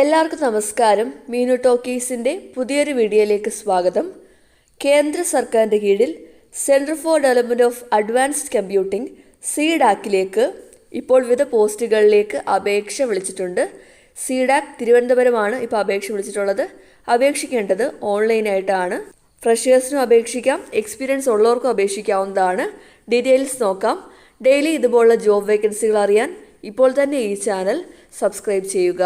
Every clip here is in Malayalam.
എല്ലാവർക്കും നമസ്കാരം. മീനു ടോക്കീസിന്റെ പുതിയൊരു വീഡിയോയിലേക്ക് സ്വാഗതം. കേന്ദ്ര സർക്കാരിന്റെ കീഴിൽ centre for development of advanced computing സീഡാക്കിലേക്ക് ഇപ്പോൾ വിവിധ പോസ്റ്റുകളിലേക്ക് അപേക്ഷ വിളിച്ചിട്ടുണ്ട്. സീഡാക് തിരുവനന്തപുരമാണ് ഇപ്പോൾ അപേക്ഷ വിളിച്ചിട്ടുള്ളത്. അപേക്ഷിക്കേണ്ടത് ഓൺലൈനായിട്ടാണ്. ഫ്രഷേഴ്സിനും അപേക്ഷിക്കാം എക്സ്പീരിയൻസ് ഉള്ളവർക്കും അപേക്ഷിക്കാവുന്നതാണ്. ഡീറ്റെയിൽസ് നോക്കാം. ഡെയിലി ഇതുപോലുള്ള ജോബ് വേക്കൻസികൾ അറിയാൻ ഇപ്പോൾ തന്നെ ഈ ചാനൽ സബ്സ്ക്രൈബ് ചെയ്യുക.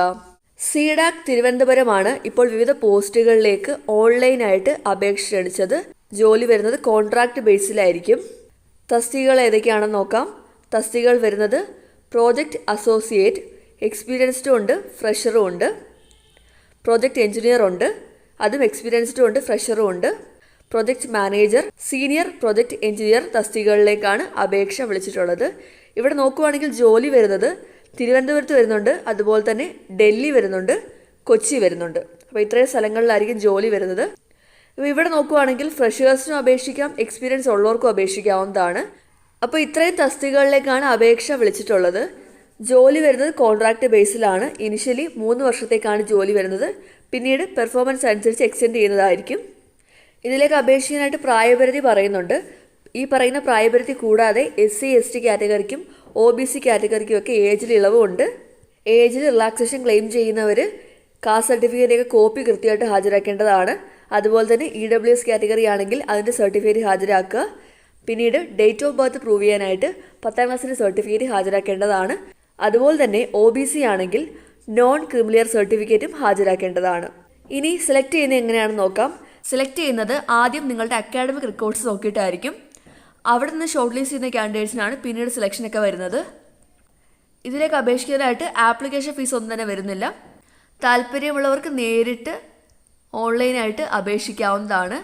സീഡാക് തിരുവനന്തപുരമാണ് ഇപ്പോൾ വിവിധ പോസ്റ്റുകളിലേക്ക് ഓൺലൈനായിട്ട് അപേക്ഷ ക്ഷണിച്ചത് ജോലി വരുന്നത് കോൺട്രാക്ട് ബേസിലായിരിക്കും. തസ്തികകൾ ഏതൊക്കെയാണെന്ന് നോക്കാം. തസ്തികകൾ വരുന്നത് പ്രോജക്റ്റ് അസോസിയേറ്റ് എക്സ്പീരിയൻസ്ഡും ഉണ്ട് ഫ്രഷറും ഉണ്ട്. പ്രോജക്റ്റ് എഞ്ചിനീയർ ഉണ്ട് അതും എക്സ്പീരിയൻസ്ഡും ഉണ്ട് ഫ്രഷറും ഉണ്ട്. Project manager senior project engineer തസ്തികകളിലേക്കാണ് അപേക്ഷ വിളിച്ചിട്ടുള്ളത്. ഇവിടെ നോക്കുവാണെങ്കിൽ ജോലി വരുന്നത് തിരുവനന്തപുരത്ത് വരുന്നുണ്ട്. അതുപോലെ തന്നെ ഡൽഹി വരുന്നുണ്ട്. കൊച്ചി വരുന്നുണ്ട്. അപ്പോൾ ഇത്രയും സ്ഥലങ്ങളിലായിരിക്കും ജോലി വരുന്നത്. അപ്പോൾ ഇവിടെ നോക്കുവാണെങ്കിൽ ഫ്രഷേഴ്സിനും അപേക്ഷിക്കാം എക്സ്പീരിയൻസ് ഉള്ളവർക്കും അപേക്ഷിക്കാവുന്നതാണ്. അപ്പോൾ ഇത്രയും തസ്തികകളിലേക്കാണ് അപേക്ഷ വിളിച്ചിട്ടുള്ളത്. ജോലി വരുന്നത് കോൺട്രാക്ട് ബേസിലാണ്. ഇനിഷ്യലി മൂന്ന് വർഷത്തേക്കാണ് ജോലി വരുന്നത്. പിന്നീട് പെർഫോമൻസ് അനുസരിച്ച് എക്സ്റ്റെൻഡ് ചെയ്യുന്നതായിരിക്കും. ഇതിലേക്ക് അപേക്ഷിക്കാനായിട്ട് പ്രായപരിധി പറയുന്നുണ്ട്. ഈ പറയുന്ന പ്രായപരിധി കൂടാതെ എസ് സി എസ് ടി കാറ്റഗറിക്കും ഒ ബി സി കാറ്റഗറിക്കും ഒക്കെ ഏജിൽ ഇളവുണ്ട്. ഏജിൽ റിലാക്സേഷൻ ക്ലെയിം ചെയ്യുന്നവർ കാസ്റ്റ് സർട്ടിഫിക്കറ്റിന്റെ കോപ്പി കൃത്യമായിട്ട് ഹാജരാക്കേണ്ടതാണ്. അതുപോലെ തന്നെ ഇ ഡബ്ല്യു എസ് കാറ്റഗറി ആണെങ്കിൽ അതിന്റെ സർട്ടിഫിക്കറ്റ് ഹാജരാക്കുക. പിന്നീട് ഡേറ്റ് ഓഫ് ബർത്ത് പ്രൂവ് ചെയ്യാനായിട്ട് പത്താം ക്ലാസ്സിന്റെ സർട്ടിഫിക്കറ്റ് ഹാജരാക്കേണ്ടതാണ്. അതുപോലെ തന്നെ ഒ ബി സി ആണെങ്കിൽ നോൺ ക്രിമിലിയർ സർട്ടിഫിക്കറ്റും ഹാജരാക്കേണ്ടതാണ്. ഇനി സെലക്ട് ചെയ്യുന്നത് എങ്ങനെയാണെന്ന് നോക്കാം. സെലക്ട് ചെയ്യുന്നത് ആദ്യം നിങ്ങളുടെ അക്കാഡമിക് റെക്കോർഡ്സ് നോക്കിയിട്ടായിരിക്കും. അവിടെ നിന്ന് ഷോർട്ട് ലിസ്റ്റ് ചെയ്യുന്ന ക്യാൻഡിഡേറ്റ്സിനാണ് പിന്നീട് സെലക്ഷനൊക്കെ വരുന്നത്. ഇതിലേക്ക് അപേക്ഷിക്കാനായിട്ട് ആപ്ലിക്കേഷൻ ഫീസ് ഒന്നും തന്നെ വരുന്നില്ല. താല്പര്യമുള്ളവർക്ക് നേരിട്ട് ഓൺലൈനായിട്ട് അപേക്ഷിക്കാവുന്നതാണ്.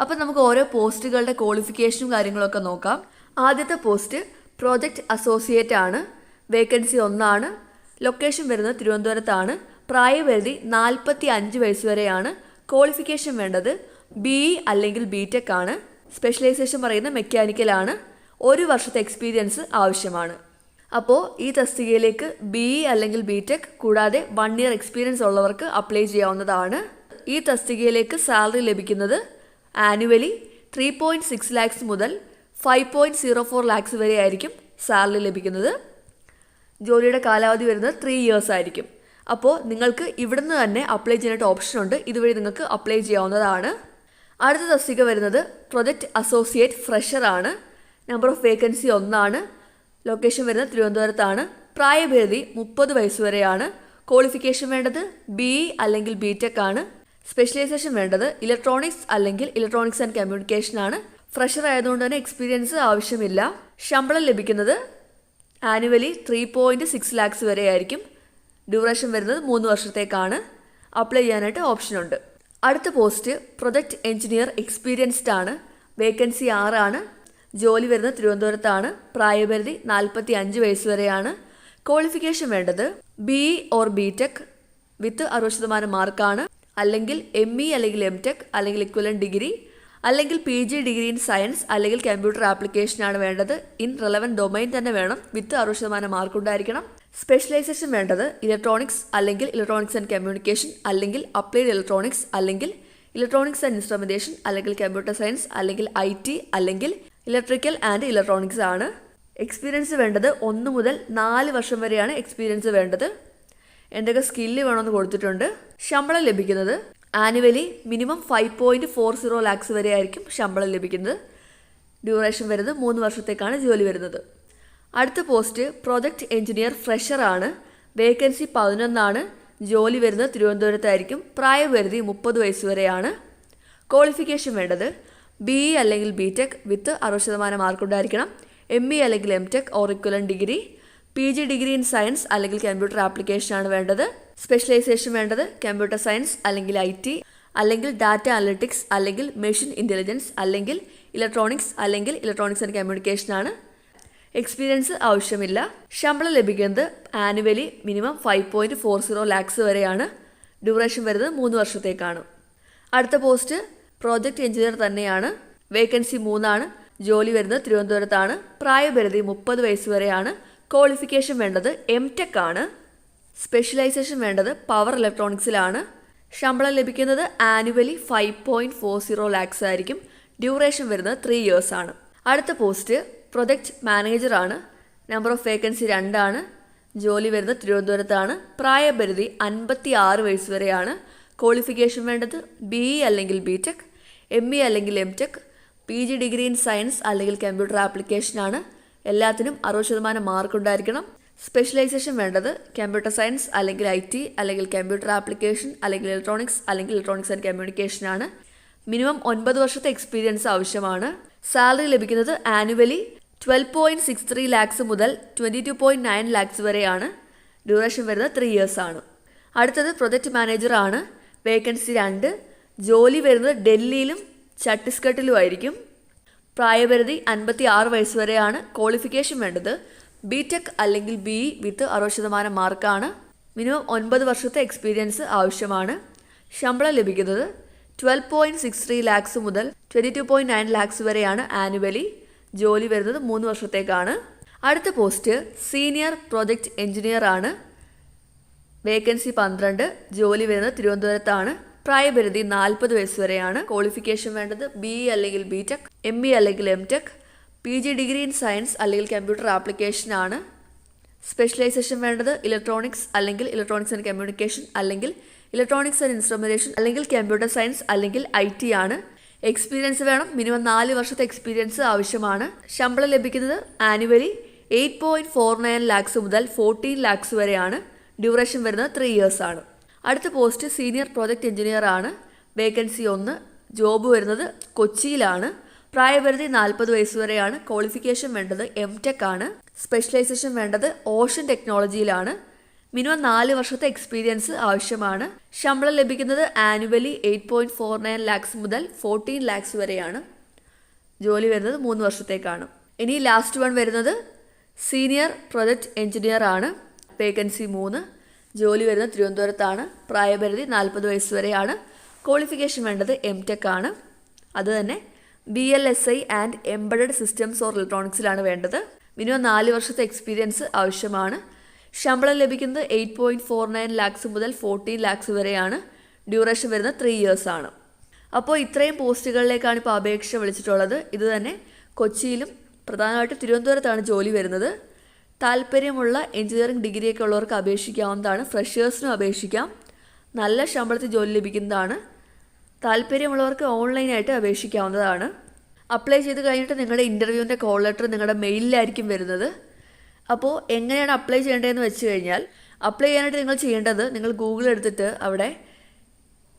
അപ്പം നമുക്ക് ഓരോ പോസ്റ്റുകളുടെ ക്വാളിഫിക്കേഷനും കാര്യങ്ങളൊക്കെ നോക്കാം. ആദ്യത്തെ പോസ്റ്റ് പ്രോജക്റ്റ് അസോസിയേറ്റ് ആണ്. വേക്കൻസി ഒന്നാണ്. ലൊക്കേഷൻ വരുന്നത് തിരുവനന്തപുരത്താണ്. പ്രായപരിധി നാൽപ്പത്തി അഞ്ച് വയസ്സ് വരെയാണ്. ക്വാളിഫിക്കേഷൻ വേണ്ടത് ബി അല്ലെങ്കിൽ ബി ടെക് ആണ്. സ്പെഷ്യലൈസേഷൻ പറയുന്ന മെക്കാനിക്കലാണ് ഒരു വർഷത്തെ എക്സ്പീരിയൻസ് ആവശ്യമാണ്. അപ്പോൾ ഈ തസ്തികയിലേക്ക് ബി ഇ അല്ലെങ്കിൽ ബി ടെക് കൂടാതെ വൺ ഇയർ എക്സ്പീരിയൻസ് ഉള്ളവർക്ക് അപ്ലൈ ചെയ്യാവുന്നതാണ്. ഈ തസ്തികയിലേക്ക് സാലറി ലഭിക്കുന്നത് annually three point six lakhs മുതൽ five point zero four lakhs വരെ ആയിരിക്കും സാലറി ലഭിക്കുന്നത്. ജോലിയുടെ കാലാവധി വരുന്നത് ത്രീ ഇയേഴ്സ് ആയിരിക്കും. അപ്പോൾ നിങ്ങൾക്ക് ഇവിടുന്ന് തന്നെ അപ്ലൈ ചെയ്യാനായിട്ട് ഓപ്ഷൻ ഉണ്ട്. ഇതുവഴി നിങ്ങൾക്ക് അപ്ലൈ ചെയ്യാവുന്നതാണ്. അടുത്ത തസ്തിക വരുന്നത് പ്രൊജക്റ്റ് അസോസിയേറ്റ് ഫ്രഷർ ആണ്. നമ്പർ ഓഫ് വേക്കൻസി ഒന്നാണ്. ലൊക്കേഷൻ വരുന്നത് തിരുവനന്തപുരത്താണ്. പ്രായപരിധി മുപ്പത് വയസ്സ് വരെയാണ്. ക്വാളിഫിക്കേഷൻ വേണ്ടത് ബി അല്ലെങ്കിൽ ബി ടെക് ആണ്. സ്പെഷ്യലൈസേഷൻ വേണ്ടത് ഇലക്ട്രോണിക്സ് അല്ലെങ്കിൽ ഇലക്ട്രോണിക്സ് ആൻഡ് കമ്മ്യൂണിക്കേഷൻ ആണ്. ഫ്രഷർ ആയതുകൊണ്ട് തന്നെ എക്സ്പീരിയൻസ് ആവശ്യമില്ല. ശമ്പളം ലഭിക്കുന്നത് annually three point six lakhs വരെയായിരിക്കും duration വരുന്നത് മൂന്ന് വർഷത്തേക്കാണ്. അപ്ലൈ ചെയ്യാനായിട്ട് ഓപ്ഷനുണ്ട് അടുത്ത പോസ്റ്റ് പ്രൊജക്ട് എഞ്ചിനീയർ എക്സ്പീരിയൻസ്ഡ് ആണ്. വേക്കൻസി ആറാണ്. ജോലി വരുന്നത് തിരുവനന്തപുരത്താണ്. പ്രായപരിധി നാൽപ്പത്തി അഞ്ച് വയസ്സ് വരെയാണ്. ക്വാളിഫിക്കേഷൻ വേണ്ടത് B or B tech with അറുപത് ശതമാനം മാർക്കാണ്. അല്ലെങ്കിൽ എം ഇ അല്ലെങ്കിൽ എം ടെക് അല്ലെങ്കിൽ ഇക്വലൻ ഡിഗ്രി. അല്ലെങ്കിൽ P G degree in science അല്ലെങ്കിൽ കമ്പ്യൂട്ടർ ആപ്ലിക്കേഷനാണ് വേണ്ടത്. ഇൻ റെലവൻ ഡൊമൈൻ തന്നെ വേണം. വിത്ത് അറുപത് ശതമാനം മാർക്ക് ഉണ്ടായിരിക്കണം സ്പെഷ്യലൈസേഷൻ വേണ്ടത് ഇലക്ട്രോണിക്സ് അല്ലെങ്കിൽ ഇലക്ട്രോണിക്സ് ആൻഡ് കമ്മ്യൂണിക്കേഷൻ അല്ലെങ്കിൽ അപ്ലൈഡ് ഇലക്ട്രോണിക്സ് അല്ലെങ്കിൽ ഇലക്ട്രോണിക്സ് ആൻഡ് ഇൻസ്ട്രുമെന്റേഷൻ അല്ലെങ്കിൽ കമ്പ്യൂട്ടർ സയൻസ് അല്ലെങ്കിൽ ഐ ടി അല്ലെങ്കിൽ ഇലക്ട്രിക്കൽ ആൻഡ് ഇലക്ട്രോണിക്സ് ആണ്. എക്സ്പീരിയൻസ് വേണ്ടത് ഒന്ന് മുതൽ നാല് വർഷം വരെയാണ് എക്സ്പീരിയൻസ് വേണ്ടത്. എന്തൊക്കെ സ്കില്ല് വേണമെന്ന് കൊടുത്തിട്ടുണ്ട്? ശമ്പളം ലഭിക്കുന്നത് annually minimum five point four zero lakhs വരെ ആയിരിക്കും ശമ്പളം ലഭിക്കുന്നത്. ഡ്യൂറേഷൻ വരുന്നത് മൂന്ന് വർഷത്തേക്കാണ് ജോലി വരുന്നത്. അടുത്ത പോസ്റ്റ് പ്രൊജക്ട് എഞ്ചിനീയർ ഫ്രഷർ ആണ്. വേക്കൻസി പതിനൊന്നാണ്. ജോലി വരുന്നത് തിരുവനന്തപുരത്തായിരിക്കും. പ്രായപരിധി മുപ്പത് വയസ്സ് വരെയാണ്. ക്വാളിഫിക്കേഷൻ വേണ്ടത്. ബി ഇ അല്ലെങ്കിൽ ബി ടെക് വിത്ത് അറുപത് ശതമാനം മാർക്കുണ്ടായിരിക്കണം എം ഇ അല്ലെങ്കിൽ M tech or degree P G degree in science അല്ലെങ്കിൽ കമ്പ്യൂട്ടർ ആപ്ലിക്കേഷൻ ആണ് വേണ്ടത്. സ്പെഷ്യലൈസേഷൻ വേണ്ടത് കമ്പ്യൂട്ടർ സയൻസ് അല്ലെങ്കിൽ ഐ ടി അല്ലെങ്കിൽ ഡാറ്റ അനലിറ്റിക്സ് അല്ലെങ്കിൽ മെഷീൻ ഇന്റലിജൻസ് അല്ലെങ്കിൽ ഇലക്ട്രോണിക്സ് അല്ലെങ്കിൽ ഇലക്ട്രോണിക്സ് ആൻഡ് കമ്മ്യൂണിക്കേഷൻ ആണ്. എക്സ്പീരിയൻസ് ആവശ്യമില്ല. ശമ്പളം ലഭിക്കുന്നത് annually minimum five point four zero lakhs വരെയാണ്. ഡ്യൂറേഷൻ വരുന്നത് മൂന്ന് വർഷത്തേക്കാണ്. അടുത്ത പോസ്റ്റ് പ്രോജക്റ്റ് എഞ്ചിനീയർ തന്നെയാണ്. വേക്കൻസി മൂന്നാണ്. ജോലി വരുന്നത് തിരുവനന്തപുരത്താണ്. പ്രായപരിധി മുപ്പത് വയസ്സ് വരെയാണ്. ക്വാളിഫിക്കേഷൻ വേണ്ടത് എം ടെക് ആണ്. സ്പെഷ്യലൈസേഷൻ വേണ്ടത് പവർ ഇലക്ട്രോണിക്സിലാണ് ശമ്പളം ലഭിക്കുന്നത് annually five point four zero lakhs ആയിരിക്കും. ഡ്യൂറേഷൻ വരുന്നത് ത്രീ ഇയേഴ്സ് ആണ്. അടുത്ത പോസ്റ്റ് പ്രൊജക്ട് മാനേജറാണ്. നമ്പർ ഓഫ് വേക്കൻസി രണ്ടാണ്. ജോലി വരുന്നത് തിരുവനന്തപുരത്താണ്. പ്രായപരിധി അൻപത്തി ആറ് വയസ്സ് വരെയാണ്. ക്വാളിഫിക്കേഷൻ വേണ്ടത് ബി ഇ അല്ലെങ്കിൽ ബി ടെക് എം ഇ അല്ലെങ്കിൽ M tech P G degree in science അല്ലെങ്കിൽ കമ്പ്യൂട്ടർ ആപ്ലിക്കേഷനാണ് എല്ലാത്തിനും അറുപത് ശതമാനം മാർക്ക് ഉണ്ടായിരിക്കണം. സ്പെഷ്യലൈസേഷൻ വേണ്ടത് കമ്പ്യൂട്ടർ സയൻസ് അല്ലെങ്കിൽ ഐ ടി അല്ലെങ്കിൽ കമ്പ്യൂട്ടർ ആപ്ലിക്കേഷൻ അല്ലെങ്കിൽ ഇലക്ട്രോണിക്സ് അല്ലെങ്കിൽ ഇലക്ട്രോണിക്സ് ആൻഡ് കമ്മ്യൂണിക്കേഷൻ ആണ്. മിനിമം ഒൻപത് വർഷത്തെ എക്സ്പീരിയൻസ് ആവശ്യമാണ്. സാലറി ലഭിക്കുന്നത് annually twelve point six three lakhs മുതൽ twenty two point nine lakhs വരെയാണ് ഡ്യൂറേഷൻ വരുന്നത് ത്രീ ആണ്. അടുത്തത് പ്രൊജക്ട് മാനേജർ ആണ്. വേക്കൻസി രണ്ട്. ജോലി വരുന്നത് ഡൽഹിയിലും ഛത്തീസ്ഗഡിലും ആയിരിക്കും പ്രായപരിധി അൻപത്തി ആറ് വയസ്സ് വരെയാണ് ക്വാളിഫിക്കേഷൻ വേണ്ടത്. ബി ടെക് അല്ലെങ്കിൽ ബി ഇ വിത്ത് അറുപത് ശതമാനം മാർക്കാണ് മിനിമം ഒൻപത് വർഷത്തെ എക്സ്പീരിയൻസ് ആവശ്യമാണ്. ശമ്പളം ലഭിക്കുന്നത് twelve point six three lakhs മുതൽ twenty two point nine lakhs വരെയാണ് ആനുവലി ജോലി വരുന്നത് മൂന്ന് വർഷത്തേക്കാണ്. അടുത്ത പോസ്റ്റ് സീനിയർ പ്രൊജക്ട് എഞ്ചിനീയർ ആണ് വേക്കൻസി പന്ത്രണ്ട് ജോലി വരുന്നത് തിരുവനന്തപുരത്താണ്. പ്രായപരിധി നാൽപ്പത് വയസ്സ് വരെയാണ്. ക്വാളിഫിക്കേഷൻ വേണ്ടത് ബി ഇ അല്ലെങ്കിൽ ബി ടെക് എം ഇ അല്ലെങ്കിൽ M tech P G degree in science അല്ലെങ്കിൽ കമ്പ്യൂട്ടർ ആപ്ലിക്കേഷൻ ആണ്. സ്പെഷ്യലൈസേഷൻ വേണ്ടത് ഇലക്ട്രോണിക്സ് അല്ലെങ്കിൽ ഇലക്ട്രോണിക്സ് ആൻഡ് കമ്മ്യൂണിക്കേഷൻ അല്ലെങ്കിൽ ഇലക്ട്രോണിക്സ് ആൻഡ് ഇൻസ്ട്രുമെന്റേഷൻ അല്ലെങ്കിൽ കമ്പ്യൂട്ടർ സയൻസ് അല്ലെങ്കിൽ ഐ ടി ആണ്. എക്സ്പീരിയൻസ് വേണം. മിനിമം നാല് വർഷത്തെ എക്സ്പീരിയൻസ് ആവശ്യമാണ്. ശമ്പളം ലഭിക്കുന്നത് annually eight point four nine lakhs മുതൽ ഫോർട്ടീൻ ലാക്സ് വരെയാണ്. ഡ്യൂറേഷൻ വരുന്നത് ത്രീ ഇയേഴ്സ് ആണ്. അടുത്ത പോസ്റ്റ് സീനിയർ പ്രോജക്റ്റ് എഞ്ചിനീയർ ആണ്. വേക്കൻസി ഒന്ന്. ജോബ് വരുന്നത് കൊച്ചിയിലാണ്. പ്രായപരിധി നാൽപ്പത് വയസ്സ് വരെയാണ്. ക്വാളിഫിക്കേഷൻ വേണ്ടത് എം ടെക് ആണ്. സ്പെഷ്യലൈസേഷൻ വേണ്ടത് ഓഷൻ ടെക്നോളജിയിലാണ് മിനിമം നാല് വർഷത്തെ എക്സ്പീരിയൻസ് ആവശ്യമാണ്. ശമ്പളം ലഭിക്കുന്നത് annually eight point four nine lakhs മുതൽ ഫോർട്ടീൻ ലാക്സ് വരെയാണ്. ജോലി വരുന്നത് മൂന്ന് വർഷത്തേക്കാണ്. ഇനി ലാസ്റ്റ് വൺ വരുന്നത് സീനിയർ പ്രൊജക്ട് എഞ്ചിനീയർ ആണ്. വേക്കൻസി മൂന്ന്. ജോലി വരുന്നത് തിരുവനന്തപുരത്താണ്. പ്രായപരിധി നാൽപ്പത് വയസ്സ് വരെയാണ്. ക്വാളിഫിക്കേഷൻ വേണ്ടത് എം ടെക് ആണ്. അതുതന്നെ V L S I and embedded systems or ഇലക്ട്രോണിക്സിലാണ് വേണ്ടത്. മിനിമം നാല് വർഷത്തെ എക്സ്പീരിയൻസ് ആവശ്യമാണ്. ശമ്പളം ലഭിക്കുന്നത് eight point four nine lakhs മുതൽ ഫോർട്ടീൻ ലാക്സ് വരെയാണ്. ഡ്യൂറേഷൻ വരുന്നത് ത്രീ ആണ്. അപ്പോൾ ഇത്രയും പോസ്റ്റുകളിലേക്കാണ് ഇപ്പോൾ അപേക്ഷ വിളിച്ചിട്ടുള്ളത്. ഇത് തന്നെ കൊച്ചിയിലും പ്രധാനമായിട്ടും തിരുവനന്തപുരത്താണ് ജോലി വരുന്നത്. താല്പര്യമുള്ള എഞ്ചിനീയറിംഗ് ഡിഗ്രിയൊക്കെ ഉള്ളവർക്ക് അപേക്ഷിക്കാവുന്നതാണ്. ഫ്രഷേഴ്സിനും അപേക്ഷിക്കാം. നല്ല ശമ്പളത്തിൽ ജോലി ലഭിക്കുന്നതാണ്. താല്പര്യമുള്ളവർക്ക് ഓൺലൈനായിട്ട് അപേക്ഷിക്കാവുന്നതാണ്. അപ്ലൈ ചെയ്ത് കഴിഞ്ഞിട്ട് നിങ്ങളുടെ ഇന്റർവ്യൂവിന്റെ കോൾ ലെറ്റർ നിങ്ങളുടെ മെയിലിലായിരിക്കും വരുന്നത്. അപ്പോൾ എങ്ങനെയാണ് അപ്ലൈ ചെയ്യേണ്ടതെന്ന് വെച്ച് കഴിഞ്ഞാൽ അപ്ലൈ ചെയ്യാനായിട്ട് നിങ്ങൾ ചെയ്യേണ്ടത് നിങ്ങൾ ഗൂഗിൾ എടുത്തിട്ട് അവിടെ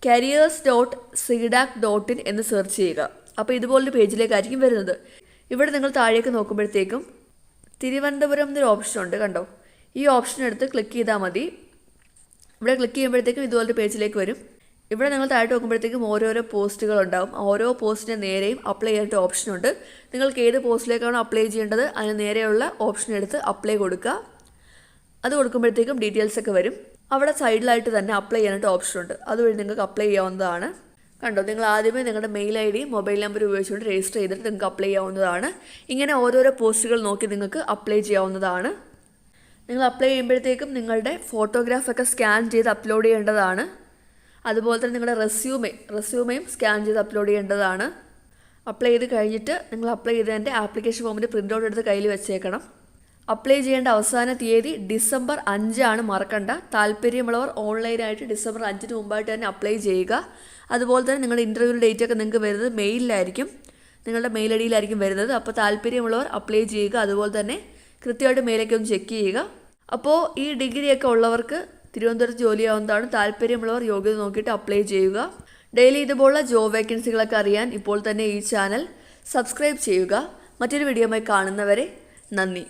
careers dot CDAC dot in എന്ന് സെർച്ച് ചെയ്യുക. അപ്പോൾ ഇതുപോലൊരു പേജിലേക്കായിരിക്കും വരുന്നത്. ഇവിടെ നിങ്ങൾ താഴേക്ക് നോക്കുമ്പോഴത്തേക്കും തിരുവനന്തപുരം എന്നൊരു ഓപ്ഷൻ ഉണ്ട് കണ്ടോ? ഈ ഓപ്ഷൻ എടുത്ത് ക്ലിക്ക് ചെയ്താൽ മതി. ഇവിടെ ക്ലിക്ക് ചെയ്യുമ്പോഴത്തേക്കും ഇതുപോലൊരു പേജിലേക്ക് വരും. ഇവിടെ നിങ്ങൾ താഴോട്ട് നോക്കുമ്പോഴത്തേക്കും ഓരോരോ പോസ്റ്റുകൾ ഉണ്ടാവും. ഓരോ പോസ്റ്റിന് നേരെയും അപ്ലൈ ഓപ്ഷൻ ഉണ്ട്. നിങ്ങൾക്ക് ഏത് പോസ്റ്റിലേക്കാണോ അപ്ലൈ ചെയ്യേണ്ടത് അതിന് നേരെയുള്ള ഓപ്ഷൻ എടുത്ത് അപ്ലൈ കൊടുക്കുക. അത് കൊടുക്കുമ്പോഴത്തേക്കും ഡീറ്റെയിൽസ് ഒക്കെ വരും. അവിടെ സൈഡിലായിട്ട് തന്നെ അപ്ലൈ ചെയ്യാനായിട്ട് ഓപ്ഷൻ ഉണ്ട്. അതുവഴി നിങ്ങൾക്ക് അപ്ലൈ ചെയ്യാവുന്നതാണ്. കണ്ടോ? നിങ്ങൾ ആദ്യമേ നിങ്ങളുടെ mail I D mobile number ഉപയോഗിച്ചുകൊണ്ട് രജിസ്റ്റർ ചെയ്തിട്ട് നിങ്ങൾക്ക് അപ്ലൈ ചെയ്യാവുന്നതാണ്. ഇങ്ങനെ ഓരോരോ പോസ്റ്റുകൾ നോക്കി നിങ്ങൾക്ക് അപ്ലൈ ചെയ്യാവുന്നതാണ്. നിങ്ങൾ അപ്ലൈ ചെയ്യുമ്പോഴത്തേക്കും നിങ്ങളുടെ ഫോട്ടോഗ്രാഫൊക്കെ സ്കാൻ ചെയ്ത് അപ്ലോഡ് ചെയ്യേണ്ടതാണ്. അതുപോലെ തന്നെ നിങ്ങളുടെ റെസ്യൂമേ റെസ്യൂമേയും സ്കാൻ ചെയ്ത് അപ്ലോഡ് ചെയ്യേണ്ടതാണ്. അപ്ലൈ ചെയ്ത് കഴിഞ്ഞിട്ട് നിങ്ങൾ അപ്ലൈ ചെയ്തതിന്റെ ആപ്ലിക്കേഷൻ ഫോമിന്റെ പ്രിന്റ് ഔട്ട് എടുത്ത് കയ്യിൽ വെച്ചേക്കണം. അപ്ലൈ ചെയ്യേണ്ട അവസാന തീയതി ഡിസംബർ അഞ്ചാണ് മറക്കണ്ട. താല്പര്യമുള്ളവർ ഓൺലൈനായിട്ട് ഡിസംബർ അഞ്ചിന് മുമ്പായിട്ട് തന്നെ അപ്ലൈ ചെയ്യുക. അതുപോലെ തന്നെ നിങ്ങളുടെ ഇന്റർവ്യൂ ഡേറ്റ് ഒക്കെ നിങ്ങൾക്ക് വരുന്നത് മെയിലിലായിരിക്കും നിങ്ങളുടെ മെയിൽ ഐ ഡിയിലായിരിക്കും വരുന്നത്. അപ്പോൾ താല്പര്യമുള്ളവർ അപ്ലൈ ചെയ്യുക. അതുപോലെ തന്നെ കൃത്യമായിട്ട് മെയിലൊക്കെ ഒന്ന് ചെക്ക് ചെയ്യുക. അപ്പോൾ ഈ ഡിഗ്രിയൊക്കെ ഉള്ളവർക്ക് തിരുവനന്തപുരത്ത് ജോലിയാവുന്നതാണ്. താല്പര്യമുള്ളവർ യോഗ്യത നോക്കിയിട്ട് അപ്ലൈ ചെയ്യുക. ഡെയിലി ഇതുപോലുള്ള ജോബ് വേക്കൻസികളൊക്കെ അറിയാൻ ഇപ്പോൾ തന്നെ ഈ ചാനൽ സബ്സ്ക്രൈബ് ചെയ്യുക. മറ്റൊരു വീഡിയോയുമായി കാണുന്നവരെ നന്ദി.